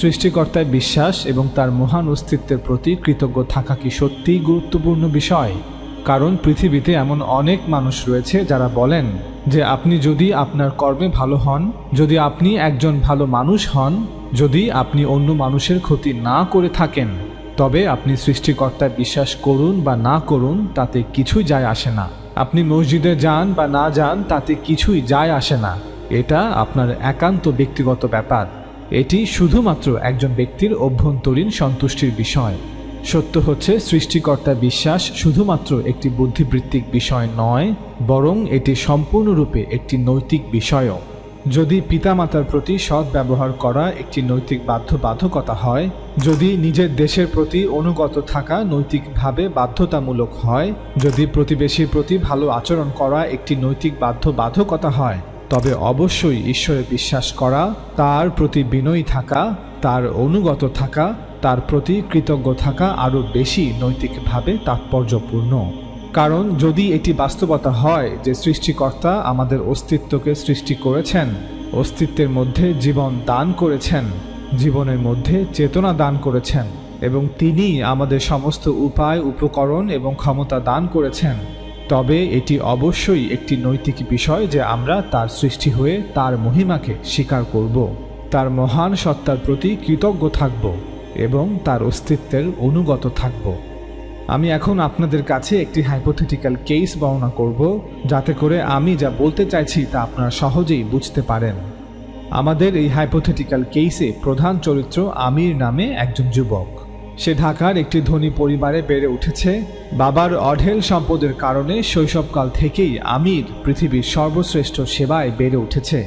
সৃষ্টিকর্তায় বিশ্বাস এবং তার মহান অস্তিত্বের প্রতি কৃতজ্ঞ থাকা কি সত্যিই গুরুত্বপূর্ণ বিষয়? কারণ পৃথিবীতে এমন অনেক মানুষ রয়েছে যারা বলেন যে আপনি যদি আপনার কর্মে ভালো হন, যদি আপনি একজন ভালো মানুষ হন, যদি আপনি অন্য মানুষের ক্ষতি না করে থাকেন, তবে আপনি সৃষ্টিকর্তায় বিশ্বাস করুন বা না করুন, তাতে কিছুই যায় আসে না। আপনি মসজিদে যান বা না যান, তাতে কিছুই যায় আসে না। এটা আপনার একান্ত ব্যক্তিগত ব্যাপার। এটি শুধুমাত্র একজন ব্যক্তির অভ্যন্তরীণ সন্তুষ্টির বিষয়। সত্য হচ্ছে, সৃষ্টিকর্তা বিশ্বাস শুধুমাত্র একটি বুদ্ধিবৃত্তিক বিষয় নয়, বরং এটি সম্পূর্ণরূপে একটি নৈতিক বিষয়ও। যদি পিতামাতার প্রতি সৎ ব্যবহার করা একটি নৈতিক বাধ্যবাধকতা হয়, যদি নিজের দেশের প্রতি অনুগত থাকা নৈতিকভাবে বাধ্যতামূলক হয়, যদি প্রতিবেশীর প্রতি ভালো আচরণ করা একটি নৈতিক বাধ্যবাধকতা হয় তবে অবশ্যই ঈশ্বরে বিশ্বাস করা, তার প্রতি বিনয়ী থাকা, তার অনুগত থাকা, তার প্রতি কৃতজ্ঞ থাকা আরও বেশি নৈতিকভাবে তাৎপর্যপূর্ণ। কারণ যদি এটি বাস্তবতা হয় যে সৃষ্টিকর্তা আমাদের অস্তিত্বকে সৃষ্টি করেছেন, অস্তিত্বের মধ্যে জীবন দান করেছেন, জীবনের মধ্যে চেতনা দান করেছেন এবং তিনি আমাদের সমস্ত উপায়, উপকরণ এবং ক্ষমতা দান করেছেন তবে এটি অবশ্যই একটি নৈতিক বিষয় যে আমরা তার সৃষ্টি হয়ে তার মহিমাকে স্বীকার করব। তার মহান সত্তার প্রতি কৃতজ্ঞ থাকব এবং তার অস্তিত্বের অনুগত থাকব। আমি এখন আপনাদের কাছে একটি হাইপোথেটিক্যাল কেস বর্ণনা করব, যাতে করে আমি যা বলতে চাইছি তা আপনারা সহজেই বুঝতে পারেন। আমাদের এই হাইপোথেটিক্যাল কেসে প্রধান চরিত্র আমির নামে একজন যুবক। সে ঢাকার একটি ধনী পরিবারে বেড়ে উঠেছে। বাবার অঢেল সম্পদের কারণে শৈশবকাল থেকেই আমির পৃথিবীর সর্বশ্রেষ্ঠ সেবায় বেড়ে উঠেছে।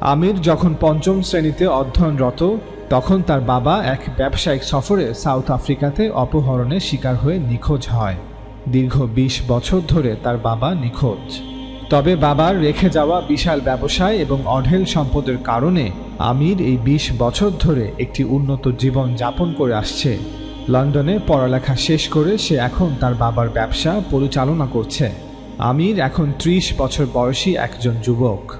আমির যখন পঞ্চম শ্রেণীতে অধ্যয়নরত, তখন তার বাবা এক ব্যবসায়িক সফরে সাউথ আফ্রিকাতে অপহরণের শিকার হয়ে নিখোঁজ হয়। দীর্ঘ ২০ বছর ধরে তার বাবা নিখোঁজ। তবে বাবার রেখে যাওয়া বিশাল ব্যবসায় এবং অঢেল সম্পদের কারণে আমির এই ২০ বছর ধরে একটি উন্নত জীবন যাপন করে আসছে। লন্ডনে পড়ালেখা শেষ করে সে এখন তার বাবার ব্যবসা পরিচালনা করছে। আমির এখন ত্রিশ বছর বয়সী একজন যুবক।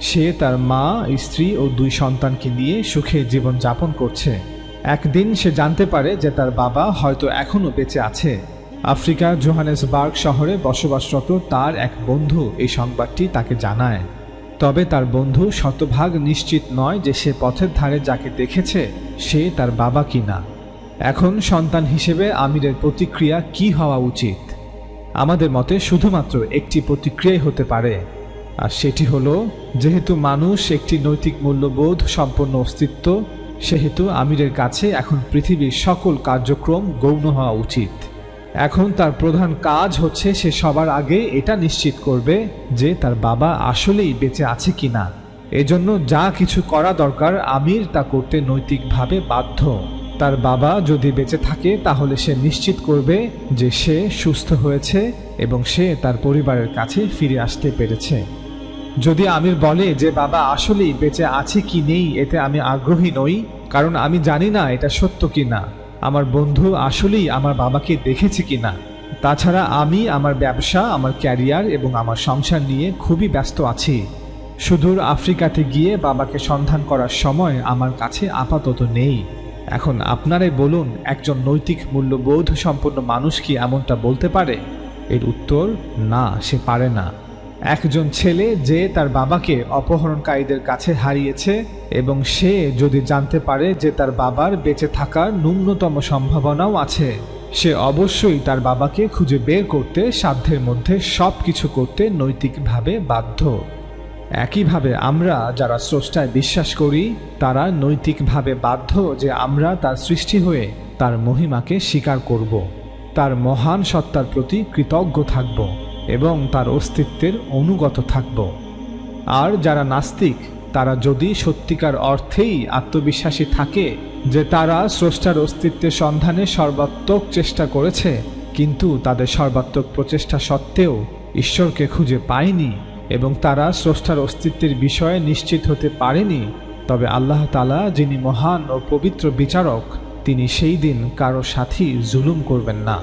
সে তার মা, স্ত্রী ও দুই সন্তানকে নিয়ে সুখে জীবন যাপন করছে। একদিন সে জানতে পারে যে তার বাবা হয়তো এখনও বেঁচে আছে। আফ্রিকার জোহানেসবার্গ শহরে বসবাসরত তার এক বন্ধু এই সংবাদটি তাকে জানায়। তবে তার বন্ধু শতভাগ নিশ্চিত নয় যে সে পথের ধারে যাকে দেখেছে, সে তার বাবা কিনা। এখন সন্তান হিসেবে আমিরের প্রতিক্রিয়া কি হওয়া উচিত? আমাদের মতে শুধুমাত্র একটি প্রতিক্রিয়াই হতে পারে, আর সেটি হলো, যেহেতু মানুষ একটি নৈতিক মূল্যবোধ সম্পন্ন অস্তিত্ব, সেহেতু আমিরের কাছে এখন পৃথিবীর সকল কার্যক্রম গৌণ হওয়া উচিত। এখন তার প্রধান কাজ হচ্ছে সে সবার আগে এটা নিশ্চিত করবে যে তার বাবা আসলেই বেঁচে আছে কিনা। এজন্য যা কিছু করা দরকার আমির তা করতে নৈতিকভাবে বাধ্য। তার বাবা যদি বেঁচে থাকে, তাহলে সে নিশ্চিত করবে যে সে সুস্থ হয়েছে এবং সে তার পরিবারের কাছে ফিরে আসতে পেরেছে। যদি আমির বলে যে, বাবা, আসলেই বেঁচে আছে কি নেই? এতে আমি আগ্রহী নই, কারণ আমি জানি না এটা সত্য কি না। আমার বন্ধু আসলেই আমার বাবাকে দেখেছে কি না। তাছাড়া আমি, আমার ব্যবসা, আমার ক্যারিয়ার এবং আমার সংসার নিয়ে খুবই ব্যস্ত আছি। সুদূর আফ্রিকাতে গিয়ে বাবাকে সন্ধান করার সময় আমার কাছে আপাতত নেই। এখন আপনারাই বলুন, একজন নৈতিক মূল্যবোধ সম্পন্ন মানুষ কি এমনটা বলতে পারে? এর উত্তর, না, সে পারে না। একজন ছেলে যে তার বাবাকে অপহরণকারীদের কাছে হারিয়েছে এবং সে যদি জানতে পারে যে তার বাবার বেঁচে থাকার ন্যূনতম সম্ভাবনাও আছে, সে অবশ্যই তার বাবাকে খুঁজে বের করতে, সাধ্যের মধ্যে সব কিছু করতে নৈতিকভাবে বাধ্য। একইভাবে আমরা যারা স্রষ্টায় বিশ্বাস করি, তারা নৈতিকভাবে বাধ্য যে আমরা তার সৃষ্টি হয়ে তার মহিমাকে স্বীকার করব। তার মহান সত্তার প্রতি কৃতজ্ঞ থাকব এবং তার অস্তিত্বের অনুগত থাকব। আর যারা নাস্তিক, তারা যদি সত্যিকার অর্থেই আত্মবিশ্বাসী থাকে যে তারা স্রষ্টার অস্তিত্বের সন্ধানে সর্বাত্মক চেষ্টা করেছে, কিন্তু তাদের সর্বাত্মক প্রচেষ্টা সত্ত্বেও ঈশ্বরকে খুঁজে পায়নি এবং তারা স্রষ্টার অস্তিত্বের বিষয়ে নিশ্চিত হতে পারেনি। তবে আল্লাহ তালা যিনি মহান ও পবিত্র বিচারক, তিনি সেই দিন কারও সাথী জুলুম করবেন না।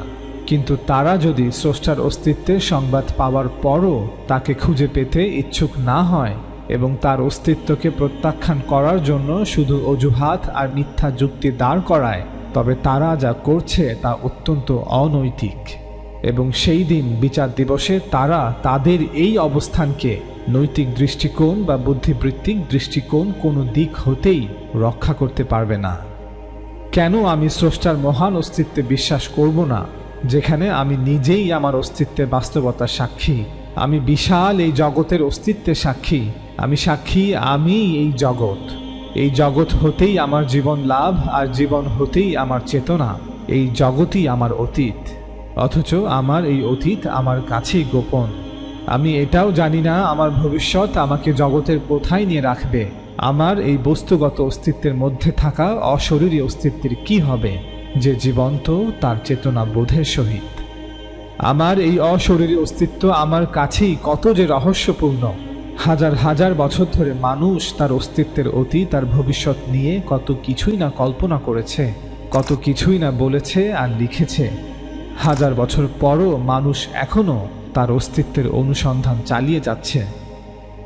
কিন্তু তারা যদি স্রষ্টার অস্তিত্বের সংবাদ পাওয়ার পরও তাকে খুঁজে পেতে ইচ্ছুক না হয় এবং তার অস্তিত্বকে প্রত্যাখ্যান করার জন্য শুধু অজুহাত আর মিথ্যা যুক্তি দাঁড় করায়, তবে তারা যা করছে তা অত্যন্ত অনৈতিক। এবং সেই দিন বিচার দিবসে তারা তাদের এই অবস্থানকে নৈতিক দৃষ্টিকোণ বা বুদ্ধিবৃত্তিক দৃষ্টিকোণ কোনো দিক হতেই রক্ষা করতে পারবে না। কেন আমি স্রষ্টার মহান অস্তিত্বে বিশ্বাস করব না, যেখানে আমি নিজেই আমার অস্তিত্বের বাস্তবতার সাক্ষী? আমি বিশাল এই জগতের অস্তিত্বের সাক্ষী। আমি সাক্ষী, আমি এই জগৎ। এই জগৎ হতেই আমার জীবন লাভ আর জীবন হতেই আমার চেতনা। এই জগতই আমার অতীত। অথচ আমার এই অতীত আমার কাছেই গোপন। আমি এটাও জানি না আমার ভবিষ্যৎ আমাকে জগতের কোথায় নিয়ে রাখবে। আমার এই বস্তুগত অস্তিত্বের মধ্যে থাকা অশরীরী অস্তিত্বের কি হবে যে জীবন্ত তার চেতনা বোধের সহিত? আমার এই অশরীরী অস্তিত্ব আমার কাছেই কত যে রহস্যপূর্ণ। হাজার হাজার বছর ধরে মানুষ তার অস্তিত্বের অতীত তার ভবিষ্যৎ নিয়ে কত কিছুই না কল্পনা করেছে, কত কিছুই না বলেছে আর লিখেছে। হাজার বছর পরও মানুষ এখনও তার অস্তিত্বের অনুসন্ধান চালিয়ে যাচ্ছে।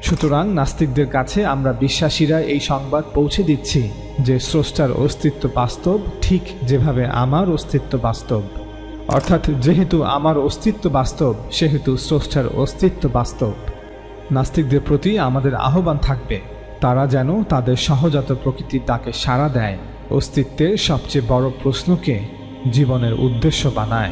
সুতরাং নাস্তিকদের কাছে আমরা বিশ্বাসীরা এই সংবাদ পৌঁছে দিচ্ছি যে স্রষ্টার অস্তিত্ব বাস্তব, ঠিক যেভাবে আমার অস্তিত্ব বাস্তব। অর্থাৎ যেহেতু আমার অস্তিত্ব বাস্তব, সেহেতু স্রষ্টার অস্তিত্ব বাস্তব। নাস্তিকদের প্রতি আমাদের আহ্বান থাকবে, তারা যেন তাদের সহজাত প্রকৃতির ডাকে সাড়া দেয়। অস্তিত্বের সবচেয়ে বড় প্রশ্নকে জীবনের উদ্দেশ্য বানায়।